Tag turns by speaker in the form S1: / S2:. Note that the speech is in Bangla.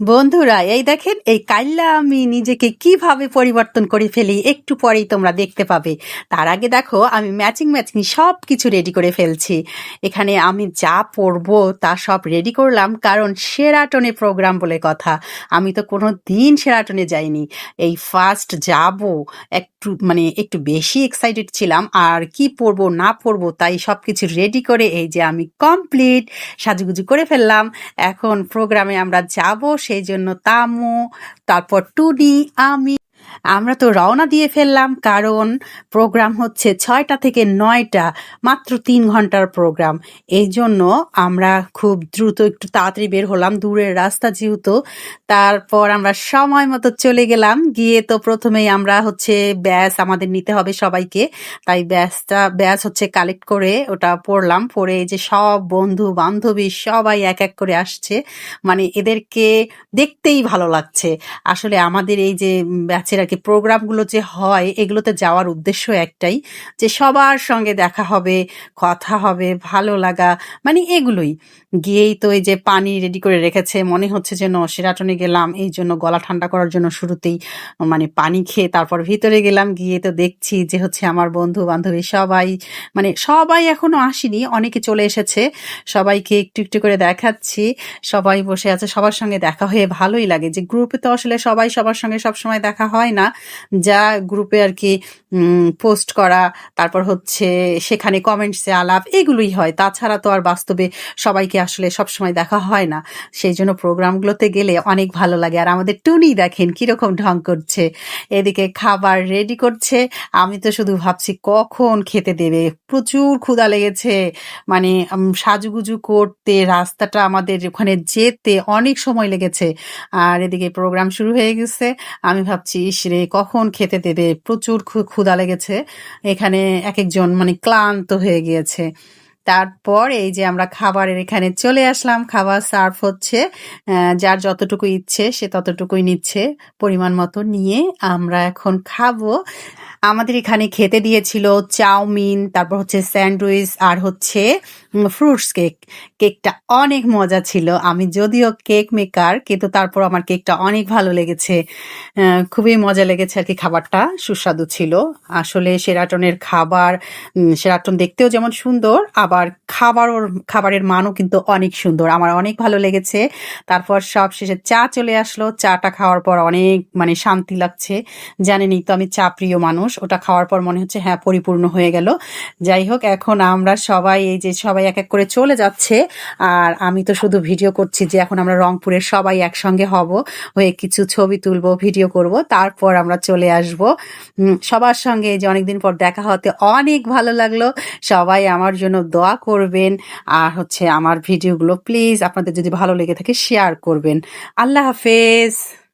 S1: বন্ধুরা, এই দেখেন, এই কাইল্লা আমি নিজেকে কীভাবে পরিবর্তন করে ফেলি একটু পরেই তোমরা দেখতে পাবে। তার আগে দেখো, আমি ম্যাচিং ম্যাচিং সব কিছু রেডি করে ফেলছি। এখানে আমি যা পরবো তা সব রেডি করলাম, কারণ সেরাটনে প্রোগ্রাম বলে কথা। আমি তো কোনো দিন সেরাটনে যাইনি। এই ফার্স্ট যাব, একটু মানে একটু বেশি এক্সাইটেড ছিলাম, আর কি পরবো না পরবো তাই সব কিছু রেডি করে এই যে আমি কমপ্লিট সাজুগুজু করে ফেললাম। এখন প্রোগ্রামে আমরা যাব সেই জন্য তামু তারপর টুনি আমি। আমরা তো রওনা দিয়ে ফেললাম, কারণ প্রোগ্রাম হচ্ছে ছয়টা থেকে নয়টা, মাত্র তিন ঘণ্টার প্রোগ্রাম। এই জন্য আমরা খুব দ্রুত একটু তাড়াতাড়ি বের হলাম, দূরের রাস্তা যেহেতু। তারপর আমরা সময় মতো চলে গেলাম, গিয়ে তো প্রথমেই আমরা হচ্ছে ব্যাস আমাদের নিতে হবে সবাইকে। তাই ব্যাসটা, ব্যাস হচ্ছে কালেক্ট করে ওটা পড়লাম, পড়ে যে সব বন্ধু বান্ধবী সবাই এক এক করে আসছে। মানে এদেরকে দেখতেই ভালো লাগছে। আসলে আমাদের এই যে ব্যাচের আর কি প্রোগ্রামগুলো যে হয়, এগুলোতে যাওয়ার উদ্দেশ্য একটাই, যে সবার সঙ্গে দেখা হবে, কথা হবে, ভালো লাগা মানে এগুলোই। গিয়েই তো এই যে পানি রেডি করে রেখেছে, মনে হচ্ছে যেন সেরাটনে গেলাম, এই জন্য গলা ঠান্ডা করার জন্য শুরুতেই মানে পানি খেয়ে তারপর ভিতরে গেলাম, গিয়ে তো দেখছি যে হচ্ছে আমার বন্ধু বান্ধবী সবাই মানে সবাই এখনও আসেনি, অনেকে চলে এসেছে, সবাইকে একটু একটু করে দেখাচ্ছি, সবাই বসে আছে, সবার সঙ্গে দেখা হয়ে ভালোই লাগে, যে গ্রুপে তো আসলে সবাই সবার সঙ্গে সব সময় দেখা হয় না, যা গ্রুপে আর কি পোস্ট করা, তারপর হচ্ছে সেখানে কমেন্টসে আলাপ, এগুলোই হয়, তাছাড়া তো আর বাস্তবে সবাইকে আসলে সব সময় দেখা হয় না। সেই জন্য প্রোগ্রামগুলোতে গেলে অনেক ভালো লাগে। আর আমাদের টুনি দেখেন কীরকম ঢং করছে। এদিকে খাবার রেডি করছে। আমি তো শুধু ভাবছি কখন খেতে দেবে। প্রচুর ক্ষুধা লেগেছে। মানে সাজুগুজু করতে, রাস্তাটা আমাদের ওখানে যেতে অনেক সময় লেগেছে। আর এদিকে প্রোগ্রাম শুরু হয়ে গেছে। আমি ভাবছি, ইস রে, কখন খেতে দেবে? প্রচুর ক্ষু- ক্ষুধা লেগেছে। এখানে এক একজন মানে ক্লান্ত হয়ে গিয়েছে। তারপর এই যে আমরা খাবারের এখানে চলে আসলাম। খাবার সার্ভ হচ্ছে যার যতটুকু ইচ্ছে সে ততটুকুই নিচ্ছে পরিমাণ মতো নিয়ে আমরা এখন খাব। আমাদের এখানে খেতে দিয়েছিল চাউমিন, তারপর হচ্ছে স্যান্ডউইচ, আর হচ্ছে ফ্রুটস কেক, কেকটা অনেক মজা ছিল। আমি যদিও কেক মেকার, কিন্তু তারপর আমার কেকটা অনেক ভালো লেগেছে। খুবই মজা লেগেছে আর কি খাবারটা, সুস্বাদু ছিল। আসলে সেরাটনের খাবার সেরাটন দেখতেও যেমন সুন্দর, আবার খাবার খাবারের মানও কিন্তু অনেক সুন্দর। আমার অনেক ভালো লেগেছে। তারপর সব শেষে চা চলে আসলো। চাটা খাওয়ার পর অনেক মানে শান্তি লাগছে। জানেনই তো আমি চা প্রিয় মানুষ। ওটা খাওয়ার পর মনে হচ্ছে হ্যাঁ পরিপূর্ণ হয়ে গেল। যাই হোক, এখন আমরা সবাই, এই যে সবাই এক এক করে চলে যাচ্ছে। আর আমি তো শুধু ভিডিও করছি যে এখন আমরা রংপুরের সবাই একসঙ্গে হব, হয়ে কিছু ছবি তুলবো, ভিডিও করব, তারপর আমরা চলে আসব। সবার সঙ্গে যে অনেকদিন পর দেখা হতে অনেক ভালো লাগল। সবাই আমার জন্য দোয়া করবেন। আর হচ্ছে আমার ভিডিওগুলো প্লিজ আপনাদের যদি ভালো লেগে থাকে, শেয়ার করবেন। আল্লাহ হাফেজ।